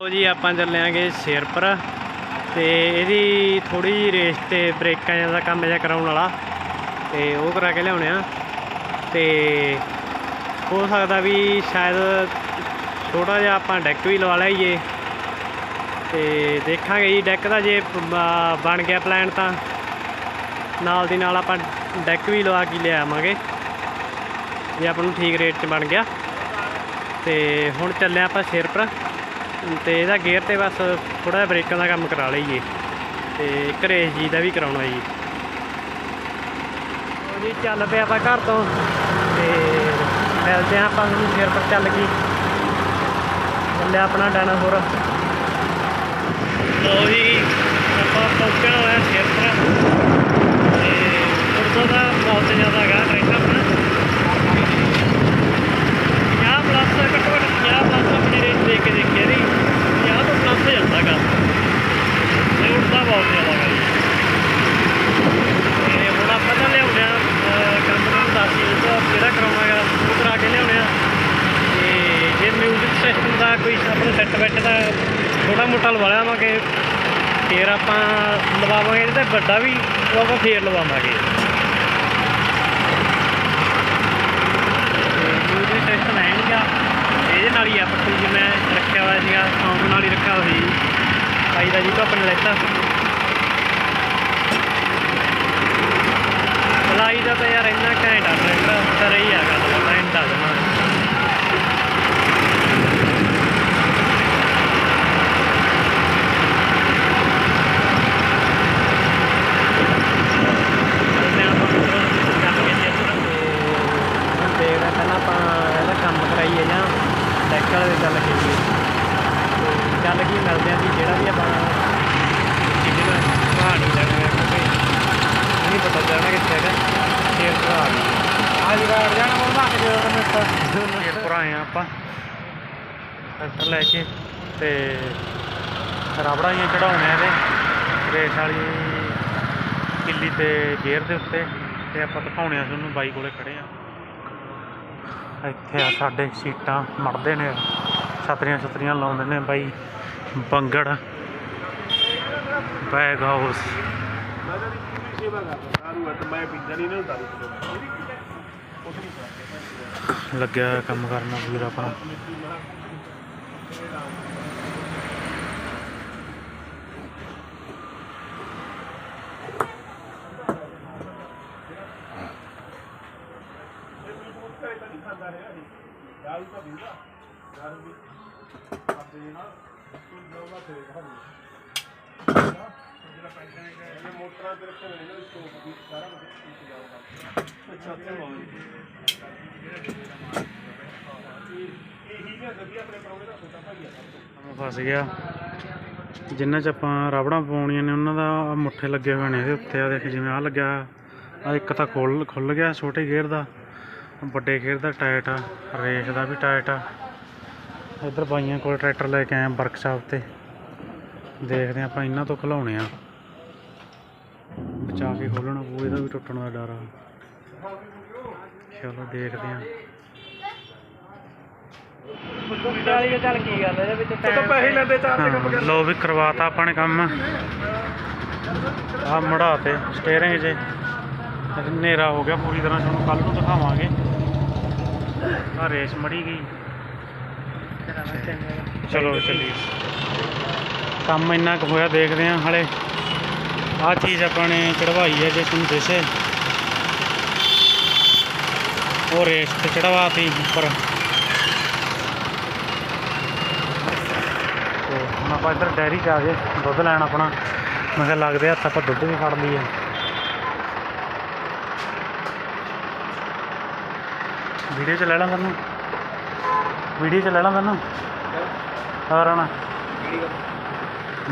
ਲੋ ਜੀ, ਆਪਾਂ ਚੱਲਿਆਂਗੇ ਸ਼ੇਰਪੁਰ ਤੇ ਇਹਦੀ ਥੋੜੀ ਜਿਹੀ ਰੇਸ ਤੇ ਬ੍ਰੇਕਾਂ ਜਿਹਾ ਦਾ ਕੰਮ ਜਿਹਾ ਕਰਾਉਣ ਵਾਲਾ। ਤੇ ਉਹ ਕਰਾ ਕੇ ਲਿਆਉਣੇ ਆ। ਤੇ ਹੋ ਸਕਦਾ ਵੀ ਸ਼ਾਇਦ ਥੋੜਾ ਜਿਹਾ ਆਪਾਂ ਡੈਕ ਵੀ ਲਵਾ ਲਈਏ। ਤੇ ਦੇਖਾਂਗੇ ਜੀ, ਡੈਕ ਦਾ ਜੇ ਬਣ ਗਿਆ ਪਲਾਨ ਤਾਂ। ਨਾਲ ਦੀ ਨਾਲ ਆਪਾਂ ਡੈਕ ਵੀ ਲਵਾ ਕੇ ਲਿਆਵਾਂਗੇ ਜੇ ਆਪਾਂ ਨੂੰ ਠੀਕ ਰੇਟ 'ਚ ਬਣ ਗਿਆ। ਤੇ ਹੁਣ ਚੱਲਿਆ ਆਪਾਂ ਸ਼ੇਰਪੁਰ ਤੇ ਇਹਦਾ ਗੇਅਰ ਤੇ ਬਸ ਥੋੜਾ ਜਿਹਾ ਬ੍ਰੇਕਾਂ ਦਾ ਕੰਮ ਕਰਾ ਲਈਏ। ਤੇ ਘਰੇ ਜੀ ਦਾ ਵੀ ਕਰਾਉਣਾ ਜੀ। ਉਹ ਜੀ, ਚੱਲ ਪਿਆ ਆਪਾਂ ਘਰ ਤੋਂ। ਤੇ ਮਿਲਦੇ ਆ ਆਪਾਂ ਨੂੰ ਪਰ ਚੱਲ ਗਈ ਚੱਲਿਆ ਆਪਣਾ ਡਾਇਨਾਸੌਰ ਲੋ ਜੀ, ਆਪਾਂ ਪਹੁੰਚਣ ਹੋਇਆ ਸ਼ੇਰਪੁਰ ਤੇ ਉਰਦੂ ਦਾ ਬਹੁਤ ਜ਼ਿਆਦਾ ਹੈਗਾ ਟਰੈਕਟਰ ਆਪਣਾ 50 ਪਲੱਸ ਘੱਟੋ ਘੱਟ 50 ਪਲੱਸ ਆਪਣੀ ਰੇਂਜ ਦੇਖ ਕੇ ਦੇਖਿਆ ਨਹੀਂ 50 ਤੋਂ ਪਲੱਸ ਜਾਂਦਾ ਗਾ ਇਹ ਉੱਡਦਾ ਬਹੁਤ ਜ਼ਿਆਦਾ ਗਾ ਜੀ ਤੇ ਹੁਣ ਆਪਾਂ ਤਾਂ ਲਿਆਉਂਦੇ ਆ ਕੰਮ ਨੂੰ ਦੱਸ ਹੀ ਦਿੱਤਾ ਕਿਹੜਾ ਕਰਾਉਣਾ ਗਾ ਉਹ ਕਰਾ ਕੇ ਲਿਆਉਣੇ ਆ ਤੇ ਜੇ ਮਿਊਜ਼ਿਕ ਸਿਸਟਮ ਦਾ ਕੋਈ ਆਪਣਾ ਸੈੱਟ ਬੈੱਟ ਦਾ ਥੋੜਾ ਮੋਟਾ ਲਵਾ ਲਿਆਵਾਂਗੇ ਫੇਰ ਆਪਾਂ ਲਵਾਵਾਂਗੇ ਇਹਦੇ ਤੇ ਵੱਡਾ ਵੀ ਉਹ ਆਪਾਂ ਫੇਰ ਲਵਾਵਾਂਗੇ ਮਿਊਜ਼ਿਕ ਸਿਸਟਮ ਹੈ ਨਹੀਂਗਾ ਇਹਦੇ ਨਾਲ ਹੀ ਆ ਪੱਟੂ ਜੀ ਮੈਂ ਰੱਖਿਆ ਹੋਇਆ ਸੀਗਾ ਸੌਂਗ ਨਾਲ ਹੀ ਰੱਖਿਆ ਹੋਇਆ ਸੀ ਭਾਈ ਦਾ ਜੀ ਤੋਂ ਆਪਣੇ ਲੈਤਾ ਲਾਈ ਦਾ ਤਾਂ ਯਾਰ ਇੰਨਾ ਘੈਂਟ ਆ ਟਰੈਕਟਰ ਸਰ ਹੀ ਆ ਗੱਲ ਘੈਂਟ ਆ ਜਮਾ ਚੱਲਦੇ ਹਾਂ ਆਪਾਂ ਮਿੱਤਰੋ, ਚੱਲ ਕੇ ਸ਼ੇਰਪੁਰ। ਤੇ ਹੁਣ ਦੇਖਦੇ ਹਾਂ ਪਹਿਲਾਂ ਆਪਾਂ ਇਹਦਾ ਕੰਮ ਕਰਾਈਏ ਜਾਂ ਡੈਕ ਵਾਲੇ ਦੇ ਚੱਲ ਕੇ ਜੀ ਤੇ ਚੱਲ ਕੀ ਮਿਲਦੇ ਆ ਜੀ ਜਿਹੜਾ ਵੀ ਆਪਾਂ ਜਿਹਦੇ ਕਹਾਣੀ ਦਾ ਕਿਉਂਕਿ ਨਹੀਂ ਪਤਾ ਜਾਣਾ ਕਿੱਥੇ ਹੈਗਾ ਸ਼ੇਰਪੁਰ ਆ ਗਈ ਅੱਜ ਰਾਤ ਜਾਣਾ ਉਹ ਭੱਜ ਜਦੋਂ ਮੈਂ ਸ਼ੇਰਪੁਰ ਆਏ ਆ ਆਪਾਂ ਟਰੈਕਟਰ ਲੈ ਕੇ ਤੇ ਰਬੜਾਂ ਹੀ ਚੜਾਉਣੇ ਆ ਇਹਦੇ ਰੇਸ ਵਾਲੀ ਕਿੱਲੀ ਤੇ ਗੇਅਰ ਦੇ ਉੱਤੇ ਤੇ ਆਪਾਂ ਦਿਖਾਉਣੇ ਆ ਤੁਹਾਨੂੰ ਬਾਈ ਕੋਲੇ ਖੜੇ ਆ। ਇੱਥੇ ਆ ਸਾਡੇ ਸੀਟਾਂ ਮੜਦੇ ਨੇ, ਛਤਰੀਆਂ ਛਤਰੀਆਂ ਲਾਉਂਦੇ ਨੇ ਬਾਈ। ਬੰਗੜ ਬੈਗ ਹਾਊਸ ਲੱਗਿਆ ਕੰਮ ਕਰਨਾ ਵੀਰ ਆਪਣਾ। ਅੱਛਾ ਤੇ ਇਹ ਫਸ ਗਿਆ। ਜਿੰਨਾਂ ਚ ਆਪਾਂ ਰਬੜਾਂ ਪਾਉਣੀਆਂ ਨੇ, ਉਹਨਾਂ ਦਾ ਮੁੱਠੇ ਲੱਗੇ ਹੋਏ ਨੇ ਇਹਦੇ ਉੱਤੇ। ਆ ਦੇਖ, ਜਿਵੇਂ ਆ ਲੱਗਿਆ ਆ ਇੱਕ ਤਾਂ ਖੁੱਲ ਖੁੱਲ ਗਿਆ ਛੋਟੇ ਗੇਅਰ ਦਾ, ਵੱਡੇ ਗੇਅਰ ਦਾ ਟਾਇਟ ਆ, ਰੇਸ ਦਾ ਵੀ ਟਾਇਟ ਆ। ਇੱਧਰ ਬਾਈਆਂ ਕੋਲ ਟਰੈਕਟਰ ਲੈ ਕੇ ਆਏ ਵਰਕਸ਼ਾਪ ਤੇ। ਦੇਖਦੇ ਆਪਾਂ ਇਹਨਾਂ ਤੋਂ ਖਲਾਉਣੇ ਆ। ਬਚਾ ਕੇ ਖੋਲਣਾ ਪਊ ਇਹਦਾ ਵੀ ਟੁੱਟਣ ਦਾ ਡਰ ਆ। ਚਲੋ ਦੇਖਦੇ ਆ ਲੋ ਵੀ ਕਰਵਾਤਾ ਆਪਾਂ ਨੇ ਕੰਮ। ਆ ਮੜਾ ਤੇ ਸਟੀਅਰਿੰਗ 'ਚ ਹਨੇਰਾ ਹੋ ਗਿਆ ਪੂਰੀ ਤਰ੍ਹਾਂ ਤੁਹਾਨੂੰ ਕੱਲ ਨੂੰ ਦਿਖਾਵਾਂਗੇ। ਆ ਰੇਸ ਮੜੀ ਗਈ। ਚਲੋ ਚੱਲੀਏ। ਕੰਮ ਇੰਨਾ ਕੁ ਹੋਇਆ, ਦੇਖਦੇ ਹਾਂ ਹਲੇ। ਆ ਚੀਜ਼ ਆਪਾਂ ਨੇ ਚੜਵਾਈ ਹੈ ਜੇ ਤੁਹਾਨੂੰ ਦਿਸੇ। ਉਹ ਰੇਸ ਤੇ ਚੜਵਾਤੀ ਉੱਪਰ। ਤੇ ਹੁਣ ਆਪਾਂ ਇੱਧਰ ਡੈਰੀ 'ਚ ਆ ਗਏ, ਦੁੱਧ ਲੈਣ ਆਪਣਾ। ਮੈਂ ਕਿਹਾ ਲੱਗਦੇ ਹੱਥ ਆਪਾਂ ਦੁੱਧ ਵੀ ਫੜ ਲਈਏ। ਵੀਡੀਓ 'ਚ ਲੈ ਲਾਂ ਤੈਨੂੰ। ਵੀਡੀਓ 'ਚ ਲੈ ਲਾਂ ਤੈਨੂੰ। ਹੋਰ ਆਣਾ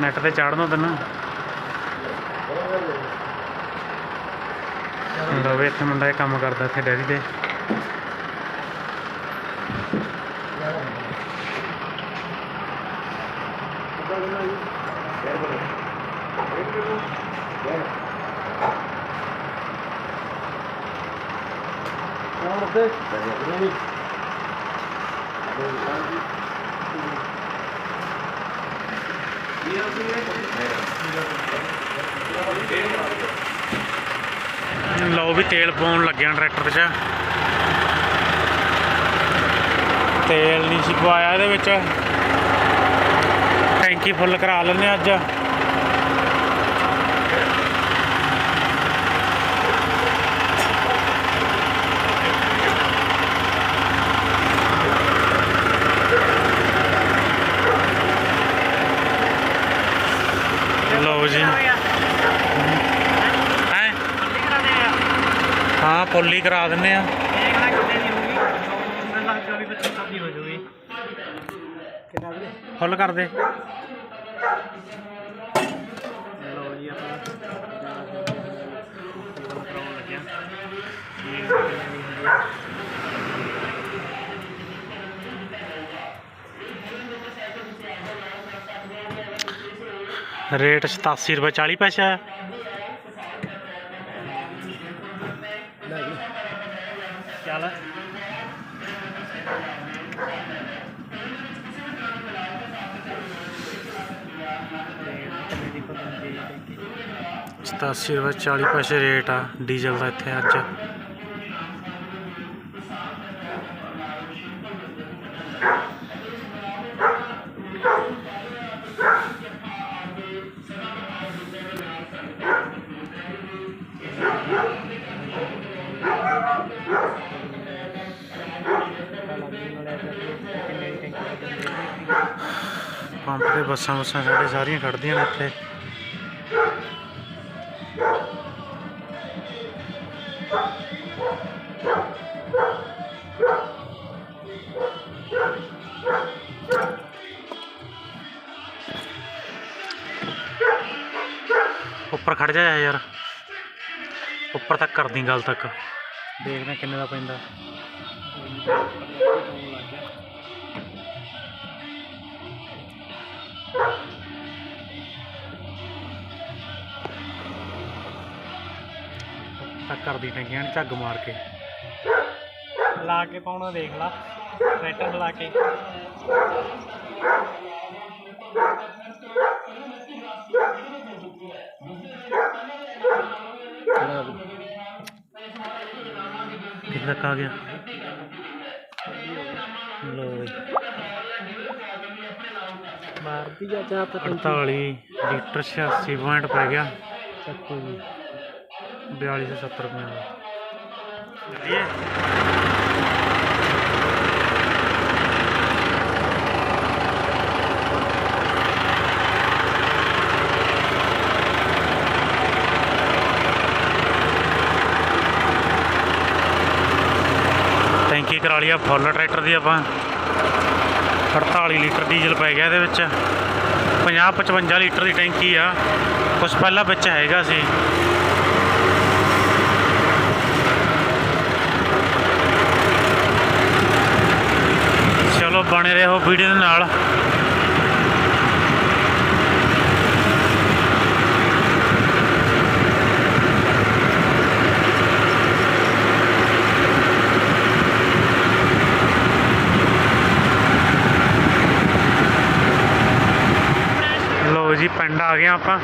ਨੈਟ ਤੇ ਚਾੜਨਾ ਤੈਨੂੰ। ਮੁੰਡਾ ਵੇ ਇੱਥੇ ਮੁੰਡਾ ਇਹ ਕੰਮ ਕਰਦਾ ਇੱਥੇ ਡੈਰੀ ਦੇ। ਹੋਰ ਤੇ। ਨਹੀਂ ਲਓ ਵੀ ਤੇਲ ਪਾਉਣ ਲੱਗਿਆ ਟਰੈਕਟਰ 'ਚ ਤੇਲ ਨਹੀਂ ਸੀ ਪਵਾਇਆ ਇਹਦੇ ਵਿੱਚ। ਟੈਂਕੀ ਫੁੱਲ ਕਰਾ ਲੈਂਦੇ ਹਾਂ ਅੱਜ ਲਓ ਜੀ ਹੈ ਹਾਂ ਪੁੱਲੀ ਕਰਾ ਦਿੰਨੇ ਆ। ਫੁੱਲ ਕਰ ਦੇ। ਲਓ ਜੀ ਆਪਾਂ ਫੁੱਲ ਕਰਾਉਣ ਲੱਗਿਆ ਰੇਟ 87 ਰੁਪਏ 40 ਪੈਸੇ ਆ 87 ਦਾ 40 ਪੈਸੇ ਰੇਟ ਆ, ਡੀਜ਼ਲ ਦਾ ਇੱਥੇ ਅੱਜ। ਪੰਪ ਤੇ ਬੱਸਾਂ ਬੱਸਾਂ ਸਾਡੇ ਸਾਰੀਆਂ ਖੜਦੀਆਂ ਨੇ ਇੱਥੇ। ਉੱਪਰ ਤੱਕ ਕਰਦੀ ਗੱਲ ਤੱਕ। ਦੇਖਦੇ ਕਿੰਨੇ ਦਾ ਪੈਂਦਾ। ਤੱਕ ਕਰਦੀ ਟੰਗੀਆਂ ਨੇ ਝੱਗ ਮਾਰ ਕੇ। ਲਾ ਕੇ ਪਾਉਣਾ ਦੇਖ ਲਾ। ਟਰੈਕਟਰ ਲਾ ਕੇ। ਤੱਕ ਆ ਗਿਆ। ਲੋ ਬਈ ਮਾਰਦੀ ਜਾ ਜਾ 48 ਲੀਟਰ 86 ਪੁਆਇੰਟ ਪੈ ਗਿਆ। ਚੱਕੋ ਜੀ। 4270 ਰੁਪਏ ਦਾ। ਚੱਲੀਏ ਟੈਂਕੀ ਕਰਾ ਲਈ ਆ ਫੁੱਲ ਟਰੈਕਟਰ ਦੀ ਆਪਾਂ। 48 ਲੀਟਰ ਡੀਜ਼ਲ ਪੈ ਗਿਆ ਇਹਦੇ ਵਿੱਚ। 50 55 ਲੀਟਰ ਦੀ ਟੈਂਕੀ ਆ। ਕੁਛ ਪਹਿਲਾਂ ਵਿੱਚ ਹੈਗਾ ਸੀ। ਚਲੋ ਬਣੇ ਰਹੋ ਵੀਡੀਓ ਦੇ ਨਾਲ ਲੋ ਜੀ ਪਿੰਡ ਆ ਗਏ ਆਪਾਂ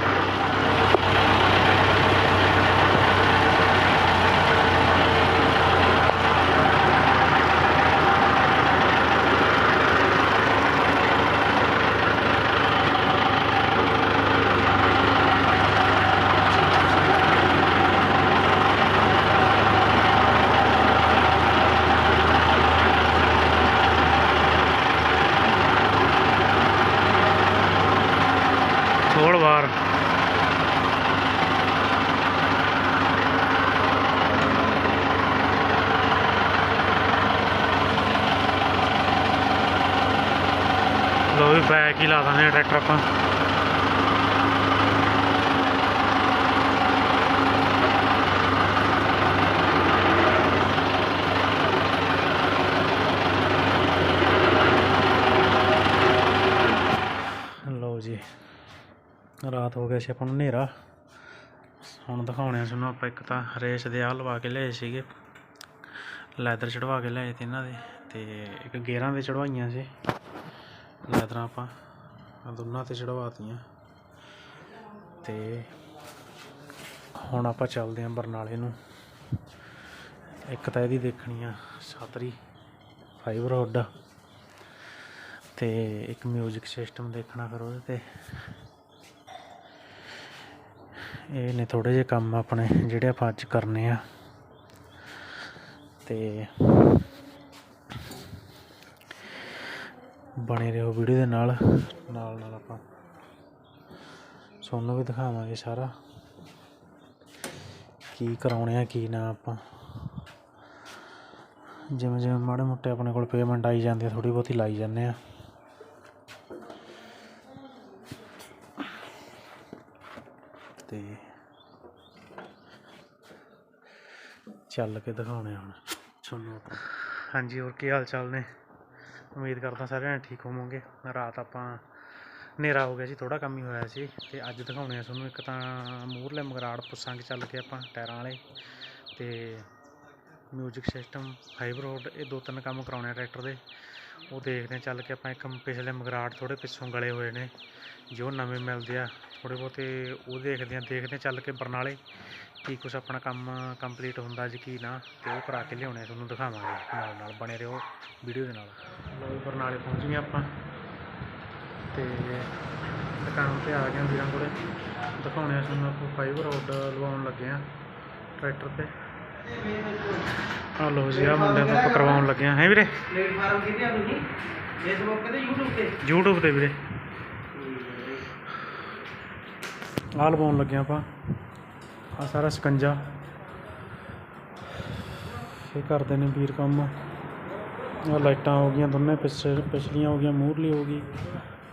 ਥੋੜ ਵਾਰ ਲੋ ਲਾ ਦਿੰਦੇ ਆ ਟਰੈਕਟਰ ਆਪਾਂ? ਲਓ ਜੀ, ਰਾਤ ਹੋ ਗਿਆ ਸੀ ਆਪਾਂ ਨੂੰ ਹਨੇਰਾ। ਹੁਣ ਦਿਖਾਉਣੇ ਆ ਤੁਹਾਨੂੰ ਆਪਾਂ ਇੱਕ ਤਾਂ ਰੇਸ ਦੇ ਆ ਲਵਾ ਕੇ ਲਏ ਸੀਗੇ। ਲੈਦਰ ਚੜਵਾ ਕੇ ਲਏ ਤੇ ਇਹਨਾਂ ਦੇ, ਤੇ ਇੱਕ ਗੇਅਰਾਂ ਦੇ ਚੜਵਾਈਆਂ ਸੀ। ਲੈਦਰਾਂ ਆਪਾਂ ਦੋਨਾਂ ਤੇ ਚੜਵਾਤੀਆਂ। ਤੇ ਹੁਣ ਆਪਾਂ ਚੱਲਦੇ ਆਂ ਬਰਨਾਲੇ ਨੂੰ। ਇੱਕ ਤਾਂ ਇਹਦੀ ਦੇਖਣੀ ਆ ਛਤਰੀ ਫਾਈਬਰ ਹੁੱਡ ਤੇ ਇੱਕ 뮤직 ਸਿਸਟਮ ਦੇਖਣਾ ਫਿਰ ਉਹਦੇ ਤੇ। ਇਹ ਨੇ ਥੋੜੇ ਜਿਹੇ ਕੰਮ ਆਪਣੇ ਜਿਹੜੇ ਆਪਾਂ ਅੱਜ ਕਰਨੇ ਆ। ਤੇ ਬਣੇ ਰਹੋ ਵੀਡੀਓ ਦੇ ਨਾਲ। ਨਾਲ ਨਾਲ ਆਪਾਂ ਤੁਹਾਨੂੰ ਵੀ ਦਿਖਾਵਾਂਗੇ ਸਾਰਾ। ਕੀ ਕਰਾਉਣੇ ਆ, ਕੀ ਨਾ ਆਪਾਂ। ਜਿਵੇਂ ਜਿਵੇਂ ਮਾੜੇ ਮੋਟੇ ਆਪਣੇ ਕੋਲ ਪੇਮੈਂਟ ਆਈ ਜਾਂਦੀ ਹੈ ਥੋੜੀ ਬਹੁਤੀ ਲਾਈ ਜਾਂਦੇ ਆ। ਤੇ ਚੱਲ ਕੇ ਦਿਖਾਉਣੇ ਹੁਣ। ਤੁਹਾਨੂੰ ਹਾਂਜੀ, ਹੋਰ ਕੀ ਹਾਲ ਚਾਲ ਨੇ? ਉਮੀਦ ਕਰਦਾ ਸਾਰਿਆਂ ਨੇ ਠੀਕ ਹੋਵੋਗੇ। ਰਾਤ ਆਪਾਂ ਹਨੇਰਾ ਹੋ ਗਿਆ ਸੀ ਥੋੜਾ ਕੰਮ ਹੀ ਹੋਇਆ ਸੀ ਤੇ ਅੱਜ ਦਿਖਾਉਣੇ ਆ ਤੁਹਾਨੂੰ ਇੱਕ ਤਾਂ ਮੂਹਰਲੇ ਮਗਰਾੜ ਪੁੱਸਾਂਗੇ ਚੱਲ ਕੇ ਆਪਾਂ ਟਾਇਰਾਂ ਵਾਲੇ ਤੇ ਮਿਊਜ਼ਿਕ ਸਿਸਟਮ ਫਾਈਬਰ ਰੋਡ ਇਹ ਦੋ ਤਿੰਨ ਕੰਮ ਕਰਾਉਣੇ ਆ ਟਰੈਕਟਰ ਦੇ। ਉਹ ਦੇਖਦੇ ਹਾਂ ਚੱਲ ਕੇ ਆਪਾਂ ਇੱਕ ਪਿਛਲੇ ਮਗਰਾੜ ਥੋੜੇ ਪਿੱਛੋਂ ਗਲੇ ਹੋਏ ਨੇ, ਜੋ ਨਵੇਂ ਮਿਲਦੇ ਆ ਥੋੜੇ ਬਹੁਤੇ ਉਹ ਦੇਖਦੇ ਆ ਦੇਖਦੇ ਹਾਂ ਚੱਲ ਕੇ ਬਰਨਾਲੇ। ਕੀ ਕੁਛ ਆਪਣਾ ਕੰਮ ਕੰਪਲੀਟ ਹੁੰਦਾ ਜੀ ਕੀ ਨਾ ਤੇ ਉਹ ਕਰਾ ਕੇ ਲਿਆਉਣੇ ਆ, ਤੁਹਾਨੂੰ ਦਿਖਾਵਾਂਗੇ ਨਾਲ ਨਾਲ ਬਣੇ ਰਹੋ ਵੀਡੀਓ ਦੇ ਨਾਲ। ਲੋ ਬਰਨਾਲੇ ਪਹੁੰਚ ਗਏ ਆਪਾਂ। ਤੇ ਦੁਕਾਨ ਤੇ ਆ ਗਏ ਹਾਂ ਵੀਰਾਂ ਕੋਲੇ। ਦਿਖਾਉਣੇ ਆ ਤੁਹਾਨੂੰ ਆਪਾਂ ਫਾਈਬਰ ਰੋਡ ਲਵਾਉਣ ਲੱਗੇ ਆ ਟਰੈਕਟਰ ਤੇ। ਆ ਲੋ ਜੀ ਆ ਮੁੰਡਿਆਂ ਤੋਂ ਆਪਾਂ ਕਰਵਾਉਣ ਲੱਗੇ ਆ ਹੈ ਵੀਰੇ? ਪਲੇਟਫਾਰਮ ਕਿਤੇ ਆ ਤੁਸੀਂ ਫੇਸਬੁੱਕ ਤੇ YouTube ਤੇ? YouTube ਤੇ ਵੀਰੇ। ਆਹ ਲਵਾਉਣ ਲੱਗੇ ਆਪਾਂ। ਆ ਸਾਰਾ ਸਕੰਜਾ। ਇਹ ਕਰਦੇ ਨੇ ਵੀਰ ਕੰਮ। ਆ ਲਾਈਟਾਂ ਹੋ ਗਈਆਂ ਦੋਨੇ ਪਿਛ, ਪਿਛਲੀਆਂ ਹੋ ਗਈਆਂ, ਮੂਹਰਲੀ ਹੋ ਗਈ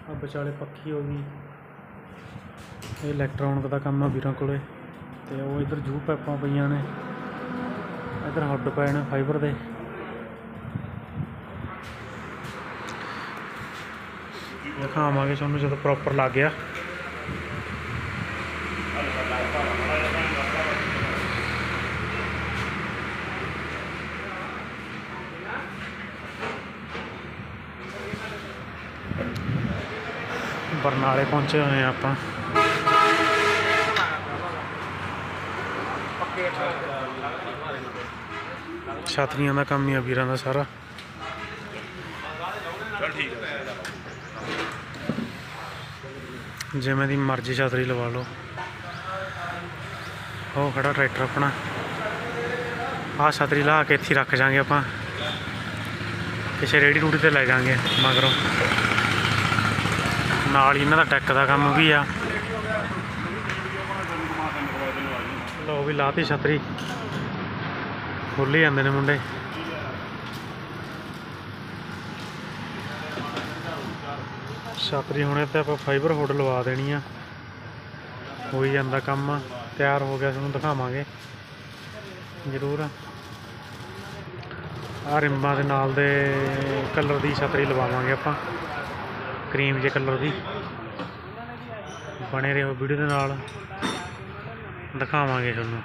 ਆ ਵਿਚਾਲੇ ਪੱਖੀ ਹੋ ਗਈ। ਇਹ ਇਲੈਕਟ੍ਰੋਨਿਕ ਦਾ ਕੰਮ ਆ ਵੀਰਾਂ ਕੋਲੇ। ਤੇ ਉਹ ਇਧਰ ਜੂ ਪਾਈਪਾਂ ਪਈਆਂ ਨੇ। ਇਧਰ ਹੱਡ ਪਏ ਨੇ ਫਾਈਬਰ ਦੇ। ਦਿਖਾਵਾਂਗੇ ਤੁਹਾਨੂੰ ਜਦੋਂ ਪ੍ਰੋਪਰ ਲੱਗ ਗਿਆ। ਬਰਨਾਲੇ ਪਹੁੰਚੇ ਹੋਏ ਆ ਆਪਾਂ। ਛਾਤਰੀਆਂ ਦਾ ਕੰਮ ਹੀ ਆ ਵੀਰਾਂ ਦਾ ਸਾਰਾ। ਜਿਵੇਂ ਦੀ ਮਰਜ਼ੀ ਛਤਰੀ ਲਵਾ ਲਓ। ਉਹ ਖੜਾ ਟਰੈਕਟਰ ਆਪਣਾ। ਆਹ ਛਤਰੀ ਲਾ ਕੇ ਇੱਥੇ ਰੱਖ ਜਾਾਂਗੇ ਆਪਾਂ। ਕਿਸੇ ਰੇੜੀ ਰੂੜੀ ਤੇ ਲੈ ਜਾਾਂਗੇ ਮਗਰੋਂ। ਨਾਲ ਹੀ ਇਹਨਾਂ ਦਾ ਟੈਕ ਦਾ ਕੰਮ ਵੀ ਆ। ਲੋ ਵੀ ਲਾਤੀ ਛਤਰੀ। ਖੋਲੀ ਜਾਂਦੇ ਨੇ ਮੁੰਡੇ। ਛਤਰੀ ਹੁਣੇ ਤੇ ਆਪਾਂ ਫਾਈਬਰ ਹੁੱਡ ਲਵਾ ਦੇਣੀ ਆ। ਹੋਈ ਜਾਂਦਾ ਕੰਮ। ਤਿਆਰ ਹੋ ਗਿਆ ਤੁਹਾਨੂੰ ਦਿਖਾਵਾਂਗੇ। ਜ਼ਰੂਰ। ਆ ਰਿੰਬਾਂ ਦੇ ਨਾਲ ਦੇ ਕਲਰ ਦੀ ਛਤਰੀ ਲਵਾਵਾਂਗੇ ਆਪਾਂ। ਕਰੀਮ ਜੇ ਕਲਰ ਦੀ। ਬਣੇ ਰਹੋ ਵੀਡੀਓ ਦੇ ਨਾਲ। ਦਿਖਾਵਾਂਗੇ ਤੁਹਾਨੂੰ।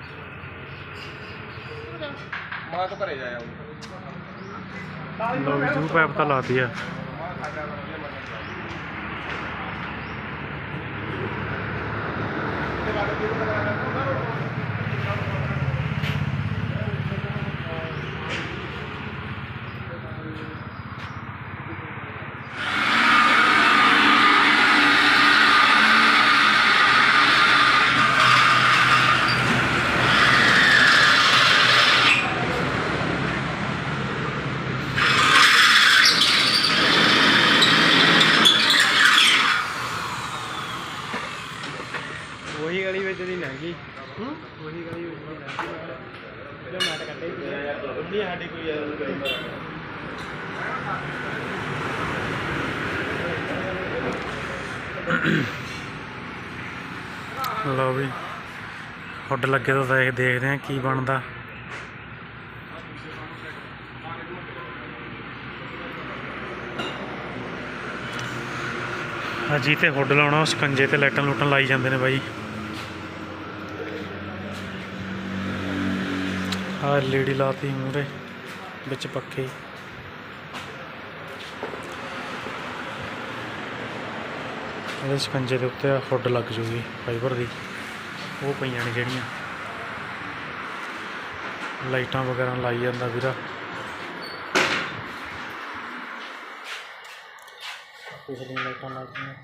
ਮਾਂ ਤੋਂ ਘਰੇ ਜਾਇਆ ਲੋ ਜੂ ਪੈਪ ਤਾਂ ਲਾਤੀ ਆ ਉਹੀ ਗਲੀ ਵਿੱਚ ਦੀ ਲੰਘੀ ਹੂੰ ਉਹੀ ਗਲੀ ਵਿੱਚ ਦੀ ਲੰਘੀ ਜੋ ਨਾਟਕ ਕੱਟੇ ਉੱਡੀ ਸਾਡੀ ਕੋਈ ਲਓ ਵੀ ਹੁੱਡ ਲੱਗੇ ਤਾਂ ਦੇਖ ਦੇਖਦੇ ਆ ਕੀ ਬਣਦਾ। ਅਜੀ ਤੇ ਹੁੱਡ ਲਾਉਣਾ ਸਕੰਜੇ ਤੇ ਲਾਈਟਾਂ ਲੂਟਾਂ ਲਾਈ ਜਾਂਦੇ ਨੇ ਬਾਈ। ਆ ਲੇਡੀ ਲਾਤੀ ਮੂਰੇ ਵਿੱਚ ਪੱਖੇ। ਇਹਦੇ ਸਕੰਜੇ ਦੇ ਉੱਤੇ ਹੁੱਡ ਲੱਗ ਜੂਗੀ ਫਾਈਬਰ ਦੀ। ਉਹ ਪਈਆਂ ਨੇ ਜਿਹੜੀਆਂ। ਲਾਈਟਾਂ ਵਗੈਰਾ ਲਾਈ ਜਾਂਦਾ ਵੀਰਾ। ਪਿਛਲੀਆਂ ਲਾਈਟਾਂ ਲੱਗੀਆਂ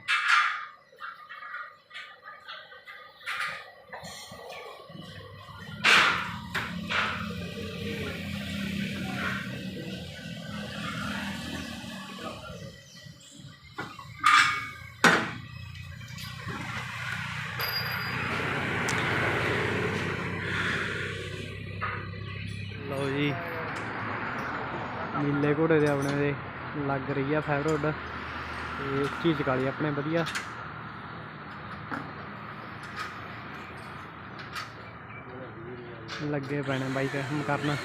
ਲਓ ਜੀ ਨੀਲੇ ਘੋੜੇ ਦੇ ਆਪਣੇ ਦੇ ਲੱਗ ਰਹੀ ਆ ਫਾਈਬਰੋਡ ਤੇ ਉੱਚੀ ਚਕਾਲੀ ਆਪਣੇ ਵਧੀਆ। ਲੱਗੇ ਪੈਣੇ ਬਾਈਕ ਕਰਨਾ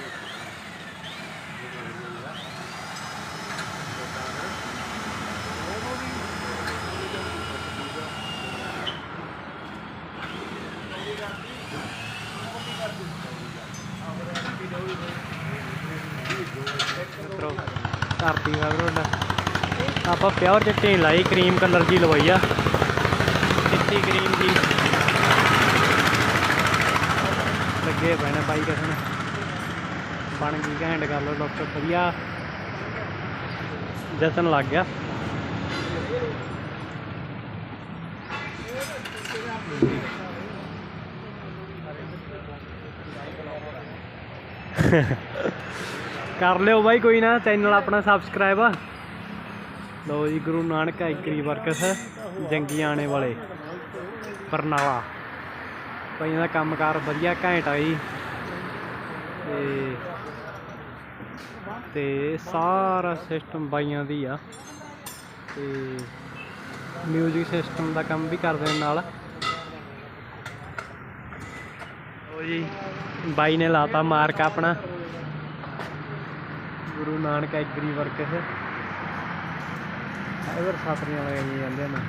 ਮਿੱਤਰੋ ਧਰਤੀ ਫਾਈਬਰੋਡ ਆਪਾਂ ਪਿਓਰ ਚਿੱਟੀ ਲਾਈ ਕਰੀਮ ਕਲਰ ਦੀ ਲਵਾਈ ਆ। ਚਿੱਟੀ ਕਰੀਮ ਦੀ। ਲੱਗੇ ਪੈਣੇ ਬਾਈ ਕਸਨ ਬਣ ਗਈ ਘੈਂਟ ਕਰ ਲਓ ਡਾਕਟਰ ਵਧੀਆ। ਜਤਨ ਲੱਗ ਗਿਆ। ਕਰ ਲਿਓ ਬਾਈ, ਕੋਈ ਨਾ ਚੈਨਲ ਆਪਣਾ ਸਬਸਕ੍ਰਾਈਬ ਲਓ ਜੀ, ਗੁਰੂ ਨਾਨਕ ਐਗਰੀ ਵਰਕਸ, ਜੰਗੀ ਆਣੇ ਵਾਲੇ ਬਰਨਾਲਾ ਭਾਈਆਂ ਦਾ ਕੰਮਕਾਰ ਵਧੀਆ, ਘੈਂਟ ਆ ਜੀ। ਤੇ ਤੇ ਸਾਰਾ ਸਿਸਟਮ ਬਾਈਆਂ ਦੀ ਆ। ਤੇ ਮਿਊਜ਼ਿਕ ਸਿਸਟਮ ਦਾ ਕੰਮ ਵੀ ਕਰਦੇ ਨੇ ਨਾਲ। ਲਓ ਜੀ, ਬਾਈ ਨੇ ਲਾਤਾ ਮਾਰਕ ਆਪਣਾ। Guru Nanak agri works. ਇਧਰ ਸਾਥਰੀਆਂ ਲਗਾਈਆਂ ਜਾਂਦੇ ਨੇ।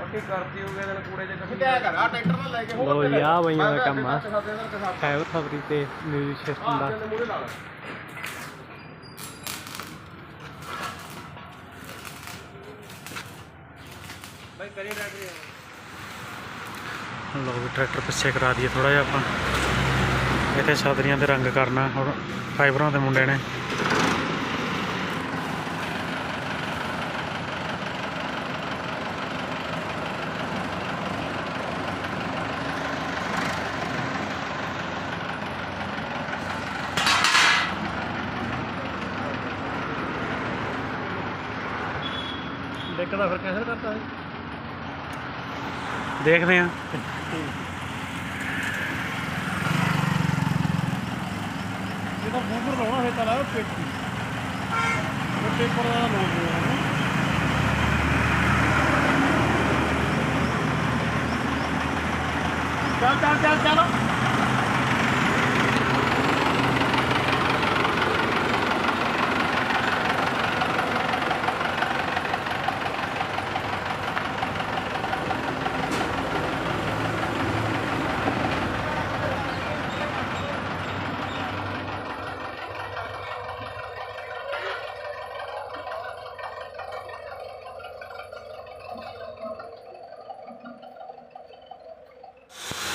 ਪੱਕੀ ਕਰਤੀ ਹੋ ਗਿਆ ਦਿਨ ਕੂੜੇ ਚ ਕੱਢੀ ਕਿਆ ਕਰ ਆ ਟਰੈਕਟਰ ਨਾਲ ਲੈ ਕੇ ਜੀ ਆ ਬਾਈਆਂ ਦਾ ਕੰਮ ਆ। ਫਾਈਬਰ ਖਬਰੀ ਤੇ ਮਿਊਜ਼ਿਕ ਸਿਸਟਮ ਦਾ। ਲਾ ਲੈ ਬਾਈ ਕਰੀ ਟਰੈਕਟਰ ਪਿੱਛੇ ਕਰਾ ਦਈਏ ਥੋੜਾ ਜਿਹਾ ਆਪਾਂ। ਇੱਥੇ ਸਾਦਰੀਆਂ ਦੇ ਰੰਗ ਕਰਨਾ ਹੁਣ ਫਾਈਬਰਾਂ ਦੇ ਮੁੰਡੇ ਨੇ। ਦੇਖਦਾ ਫਿਰ ਕੈਸੇ ਕਰਤਾ ਹੈ ਦੇਖਦੇ ਆਂ ਤਾਂ ਬੂਬਰ ਲਾਉਣਾ ਹੈ ਤਾਂ ਲਾਓ ਪੇਟੀ ਉਹ ਪੇਪਰ ਦਾ ਹੋਇਆ ਚੱਲ ਚੱਲ ਚੱਲ ਚੱਲ।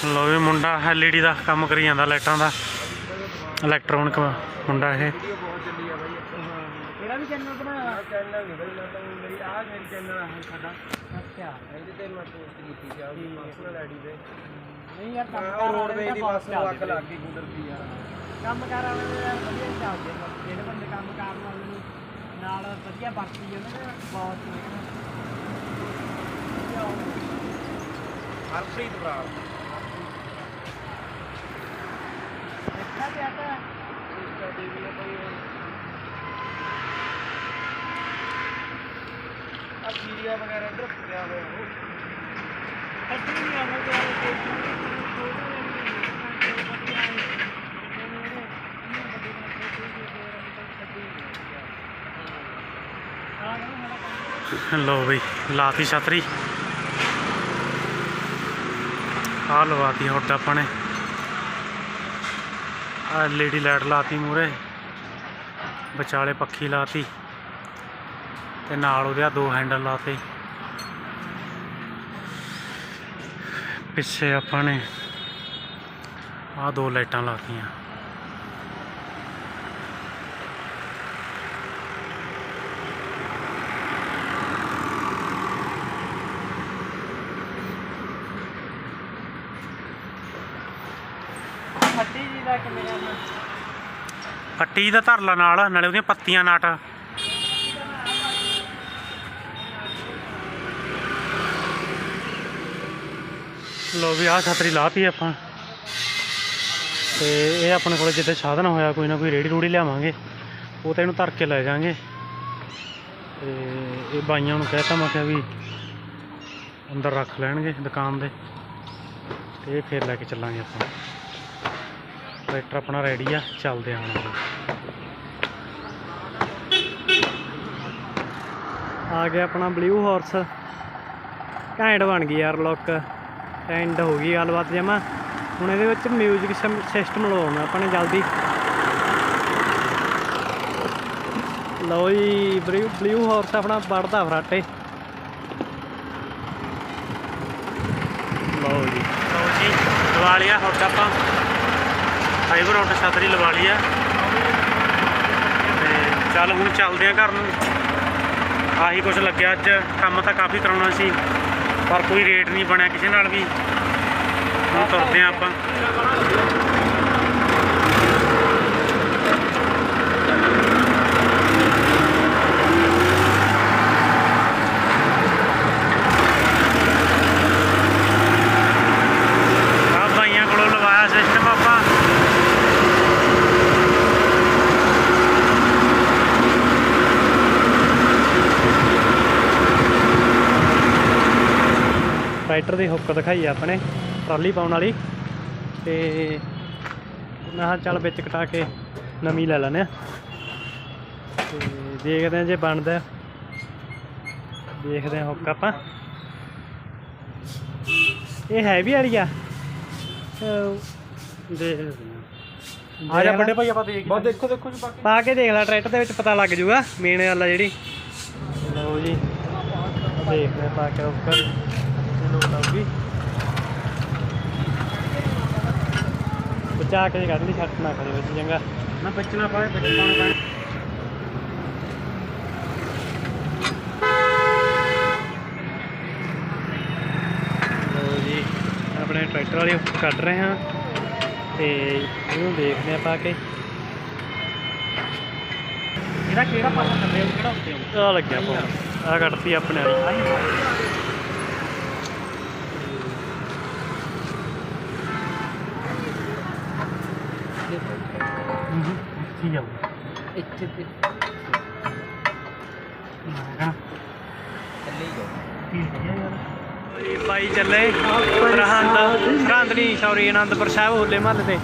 ਲਓ ਵੀ ਮੁੰਡਾ ਐਲਈਡੀ ਦਾ ਕੰਮ ਕਰੀ ਜਾਂਦਾ ਲਾਈਟਾਂ ਦਾ। ਇਲੈਕਟ੍ਰੋਨਿਕ ਮੁੰਡਾ ਇਹ। ਕੰਮ ਕਾਰ ਯਾਰ। ਵਧੀਆ ਜਿਹੜੇ ਬੰਦੇ ਕੰਮ ਕਰਨ ਵਾਲੇ ਨੂੰ ਨਾਲ ਵਧੀਆ ਵਰਤੀ ਜਾਂਦੇ ਨੇ ਬਹੁਤ ਨੇ ਹਰਪ੍ਰੀਤ ਬਰਾੜ ਦੇਖਾ ਤੇ ਆਤਾ ਇੰਸਟਾ ਤੇ ਆ ਬਈ ਵਗੈਰਾ ਇੱਧਰ ਪਿਆ ਹੋਇਆ ਉਹ ਕੱਢੀ ਨਹੀਂ ਆਉਂਦੇ ਯਾਰ ਇਹ ਲੋ ਬਈ ਲਾਤੀ ਛਤਰੀ। ਆ ਲਵਾਤੀ ਹੁੱਡ ਆਪਾਂ ਨੇ। ਐਲਈਡੀ ਲਾਈਟ ਲਾਤੀ ਮੂਰੇ ਵਿਚਾਲੇ ਪੱਖੀ ਲਾਤੀ ਤੇ ਨਾਲ ਉਹਦੇ ਆ ਦੋ ਹੈਂਡਲ ਲਾਤੇ। ਪਿੱਛੇ ਆਪਾਂ ਨੇ ਆ ਦੋ ਲਾਈਟਾਂ ਲਾਤੀਆਂ। ਪੱਟੀ ਦਾ ਧਰ ਲਾ ਨਾਲ, ਨਾਲੇ ਉਹਦੀਆਂ ਪੱਤੀਆਂ ਨਾਟ। ਲੋ ਵੀ ਆਹ ਛਤਰੀ ਲਾਤੀ ਆਪਾਂ। ਤੇ ਇਹ ਆਪਣੇ ਕੋਲ ਜਿੱਥੇ ਸਾਧਨ ਹੋਇਆ, ਕੋਈ ਨਾ ਕੋਈ ਰੇੜੀ ਰੂੜੀ ਲਿਆਵਾਂਗੇ। ਉਹ ਤਾਂ ਇਹਨੂੰ ਧਰ ਕੇ ਲੈ ਜਾਾਂਗੇ। ਤੇ ਇਹ ਬਾਈਆਂ ਨੂੰ ਕਹਿਤਾ ਮੈਂ ਕਿਹਾ ਵੀ ਅੰਦਰ ਰੱਖ ਲੈਣਗੇ ਦੁਕਾਨ ਦੇ। ਤੇ ਇਹ ਫੇਰ ਲੈ ਕੇ ਚੱਲਾਂਗੇ ਆਪਾਂ। ਟਰੈਕਟਰ ਆਪਣਾ ਰੈਡੀ ਆ, ਚੱਲਦੇ ਹਾਂ ਹੁਣ ਆ ਗਿਆ ਆਪਣਾ ਬਲੂ ਹਾਰਸ ਘੈਂਟ ਬਣ ਗਈ ਯਾਰ ਲੁੱਕ ਐਂਡ ਹੋ ਗਈ ਗੱਲਬਾਤ ਜਮਾ। ਹੁਣ ਇਹਦੇ ਵਿੱਚ ਮਿਊਜ਼ਿਕ ਸਿਸਟਮ ਲਵਾਉਣਾ ਆਪਾਂ ਨੇ ਜਲਦੀ। ਲਓ ਜੀ ਬਲੂ ਬਲੂ ਹਾਰਸ ਆਪਣਾ ਵੜਦਾ ਫਰਾਟੇ। ਲਓ ਜੀ। ਲਓ ਜੀ, ਲਵਾ ਲਿਆ, ਹੁਣ ਆਪਾਂ ਫਾਈਬਰ ਆਊਟ ਛਤਰੀ ਲਵਾ ਲਈ ਆ। ਤੇ ਚੱਲ ਹੁਣ ਚੱਲਦੇ ਆ ਘਰ ਨੂੰ। ਆਹੀ ਕੁਝ ਲੱਗਿਆ ਅੱਜ। ਕੰਮ ਤਾਂ ਕਾਫੀ ਕਰਾਉਣਾ ਸੀ, ਪਰ ਕੋਈ ਰੇਟ ਨਹੀਂ ਬਣਿਆ ਕਿਸੇ ਨਾਲ ਵੀ। ਹੁਣ ਤੁਰਦੇ ਆ ਆਪਾਂ ਆ ਬਾਈਆਂ ਕੋਲੋਂ ਲਵਾਇਆ ਸਿਸਟਮ ਆਪਾਂ ਟਰੈਕਟਰ ਦੀ ਹੁੱਕ ਦਿਖਾਈ ਆ ਆਪਣੇ ਟਰਾਲੀ ਪਾਉਣ ਵਾਲੀ। ਤੇ ਮੈਂ ਚੱਲ ਵਿੱਚ ਕਟਾ ਕੇ ਨਵੀਂ ਲੈ ਲੈਨੇ ਆ। ਤੇ ਦੇਖਦੇ ਆ ਜੇ ਬਣਦਾ। ਦੇਖਦੇ ਆ ਹੁੱਕ ਆਪਾਂ। ਇਹ ਹੈ ਵੀ ਵਾਲੀ ਆ। ਦੇਖਦੇ ਆ ਜਾ ਵੱਡੇ ਭਾਈ ਆਪਾਂ ਦੇਖ ਬਸ ਦੇਖੋ ਦੇਖੋ ਜੀ ਬਾਕੀ। ਪਾ ਕੇ ਦੇਖ ਲੈ ਟਰੈਕਟਰ ਦੇ ਵਿੱਚ ਪਤਾ ਲੱਗ ਜੂਗਾ ਮੇਨ ਗੱਲ ਆ ਜਿਹੜੀ। ਲਓ ਜੀ। ਦੇਖਦੇ ਪਾ ਕੇ ਉੱਪਰ ਲੋਡ ਆਉਗੀ ਬਚਾ ਕੇ ਕੱਢ ਲਈ ਛੱਟ ਨਾ ਕਰੇ ਵਿੱਚ ਚੰਗਾ ਨਾ ਬਚਣਾ ਪਾਏ ਬਚਣਾ ਪਾਏ ਆਪਣੇ ਟਰੈਕਟਰ ਵਾਲੇ ਕੱਢ ਰਹੇ ਹਾਂ ਤੇ ਇਹਨੂੰ ਦੇਖਦੇ ਆ ਪਾ ਕੇ ਇਹਦਾ ਕਿਹੜਾ ਪਾਸਾ ਥੱਲੇ ਕਿਹੜਾ ਉੱਤੇ ਆ ਲੱਗਿਆ ਪਾ ਆ ਕੱਢਤੀ ਆਪਣੇ ਵਾਲੀ ਠੀਕ ਆ ਇੱਥੇ ਤੇ। ਹੀ ਜਾਓ। ਬਾਈ ਚੱਲੇ ਸਰਹੰਦ ਨਹੀਂ ਸੌਰੀ ਅਨੰਦਪੁਰ ਸਾਹਿਬ ਹੋਲੇ ਮਹੱਲੇ ਤੇ।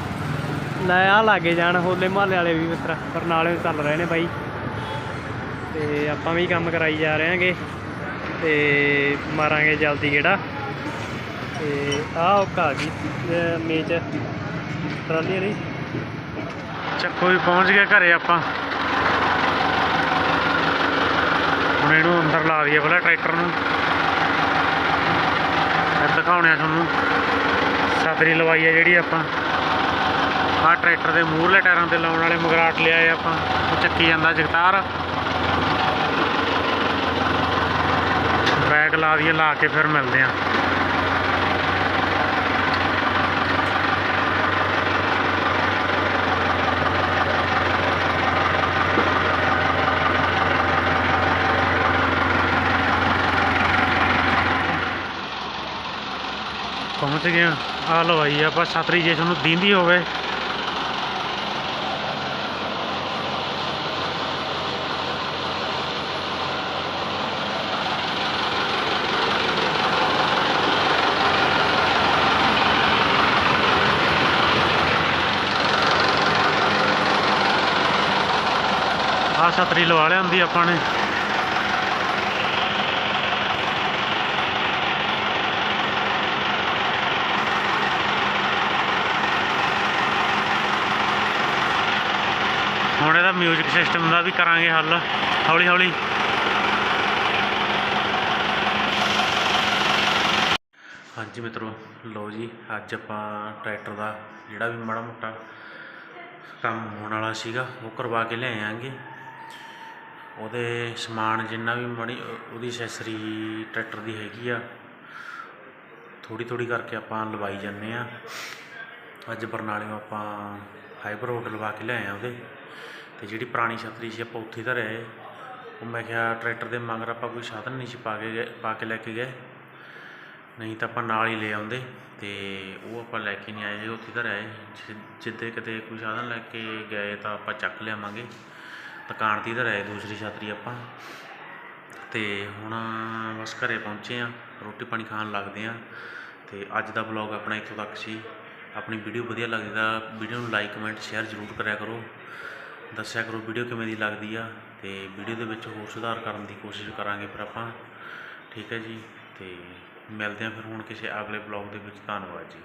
ਲੈ ਆ ਲਾਗੇ ਜਾਣ ਹੋਲੇ ਮਹੱਲੇ ਵਾਲੇ ਵੀ ਮਿੱਤਰ ਬਰਨਾਲੇ ਤੋਂ ਚੱਲ ਰਹੇ ਨੇ ਬਾਈ। ਤੇ ਆਪਾਂ ਵੀ ਕੰਮ ਕਰਾਈ ਜਾ ਰਹੇ ਹਾਂਗੇ। ਤੇ ਮਾਰਾਂਗੇ ਜਲਦੀ ਕਿਹੜਾ ਤੇ ਆਹ ਔਕਾ ਆ ਗਈ ਟਰਾਲੀ ਵਾਲੀ। ਚੱਕੋ ਵੀ ਪਹੁੰਚ ਗਏ ਘਰੇ ਆਪਾਂ। ਹੁਣ ਇਹਨੂੰ ਅੰਦਰ ਲਾ ਦਈਏ ਪਹਿਲਾਂ ਟਰੈਕਟਰ ਨੂੰ। ਫਿਰ ਦਿਖਾਉਣੇ ਆ ਤੁਹਾਨੂੰ। ਸਤਰੀ ਲਵਾਈ ਆ ਜਿਹੜੀ ਆਪਾਂ। ਆਹ ਟਰੈਕਟਰ ਦੇ ਮੂਹਰਲੇ ਟਾਇਰਾਂ ਤੇ ਲਾਉਣ ਵਾਲੇ ਮਗਰਾਟ ਲਿਆਏ ਆਪਾਂ। ਉਹ ਚੱਕੀ ਜਾਂਦਾ ਜਗਤਾਰ। ਬੈਗ ਲਾ ਦਈਏ, ਲਾ ਕੇ ਫਿਰ ਮਿਲਦੇ ਆ। ਪਹੁੰਚ ਗਏ ਆ ਲਵਾਈ ਆਪਾਂ ਛਤਰੀ ਜੇ ਤੁਹਾਨੂੰ ਦੀਂਦੀ ਹੋਵੇ। ਆ ਛਤਰੀ ਲਵਾ ਲਿਆ ਹੁੰਦੀ ਆਪਾਂ ਨੇ ਹੁਣ ਇਹਦਾ 뮤직 ਸਿਸਟਮ ਦਾ ਵੀ ਕਰਾਂਗੇ ਹੱਲ, ਹੌਲੀ ਹੌਲੀ। ਹਾਂਜੀ ਮਿੱਤਰੋ, ਲਓ ਜੀ, ਅੱਜ ਆਪਾਂ ਟਰੈਕਟਰ ਦਾ ਜਿਹੜਾ ਵੀ ਮਾੜਾ ਮੋਟਾ ਕੰਮ ਹੋਣ ਵਾਲਾ ਸੀਗਾ, ਉਹ ਕਰਵਾ ਕੇ ਲੈ ਆਂਗੇ ਉਹਦੇ ਸਮਾਨ ਜਿੰਨਾ ਵੀ ਮਾੜੀ, ਉਹਦੀ ਅਸੈਸਰੀ ਟਰੈਕਟਰ ਦੀ ਹੈਗੀ ਆ ਥੋੜੀ ਥੋੜੀ ਕਰਕੇ ਆਪਾਂ ਲਵਾਈ ਜਾਂਦੇ ਆ। ਅੱਜ ਬਰਨਾਲਿਓਂ ਆਪਾਂ ਫਾਈਬਰ ਰੋਡ ਲਵਾ ਕੇ ਲਿਆਏ ਆ ਉਹਦੇ। ਅਤੇ ਜਿਹੜੀ ਪੁਰਾਣੀ ਛਤਰੀ ਸੀ ਆਪਾਂ ਉੱਥੇ ਧਰਿਆ ਏ ਉਹ ਮੈਂ ਕਿਹਾ ਟਰੈਕਟਰ ਦੇ ਮਗਰ ਆਪਾਂ ਕੋਈ ਸਾਧਨ ਨਹੀਂ ਸੀ ਪਾ ਕੇ ਗਏ, ਪਾ ਕੇ ਲੈ ਕੇ ਗਏ। ਨਹੀਂ ਤਾਂ ਆਪਾਂ ਨਾਲ ਹੀ ਲੈ ਆਉਂਦੇ ਅਤੇ ਉਹ ਆਪਾਂ ਲੈ ਕੇ ਨਹੀਂ ਆਏ ਜੀ, ਉੱਥੇ ਧਰਿਆ ਏ ਜਿ- ਜਿੱਦੇ ਕਿਤੇ ਕੋਈ ਸਾਧਨ ਲੈ ਕੇ ਗਏ ਤਾਂ ਆਪਾਂ ਚੱਕ ਲਿਆਵਾਂਗੇ। ਦੁਕਾਨ 'ਤੇ ਹੀ ਧਰਿਆ ਏ ਦੂਸਰੀ ਛਤਰੀ ਆਪਾਂ। ਅਤੇ ਹੁਣ ਬਸ ਘਰ ਪਹੁੰਚੇ ਹਾਂ, ਰੋਟੀ ਪਾਣੀ ਖਾਣ ਲੱਗਦੇ ਹਾਂ। ਅਤੇ ਅੱਜ ਦਾ ਵਲੌਗ ਆਪਣਾ ਇੱਥੋਂ ਤੱਕ ਸੀ। ਆਪਣੀ ਵੀਡੀਓ ਵਧੀਆ ਲੱਗਦੀ ਤਾਂ ਵੀਡੀਓ ਨੂੰ ਲਾਈਕ, ਕਮੈਂਟ, ਸ਼ੇਅਰ ਜ਼ਰੂਰ ਕਰਿਆ ਕਰੋ। ਦੱਸਿਆ ਕਰੋ ਵੀਡੀਓ ਕਿਵੇਂ ਦੀ ਲੱਗਦੀ ਆ ਤੇ ਵੀਡੀਓ ਦੇ ਵਿੱਚ ਹੋਰ ਸੁਧਾਰ ਕਰਨ ਦੀ ਕੋਸ਼ਿਸ਼ ਕਰਾਂਗੇ ਫਿਰ ਆਪਾਂ। ਠੀਕ ਹੈ ਜੀ ਤੇ ਮਿਲਦੇ ਆ ਫਿਰ ਹੁਣ ਕਿਸੇ ਅਗਲੇ ਵਲੌਗ ਦੇ ਵਿੱਚ। ਧੰਨਵਾਦ ਜੀ।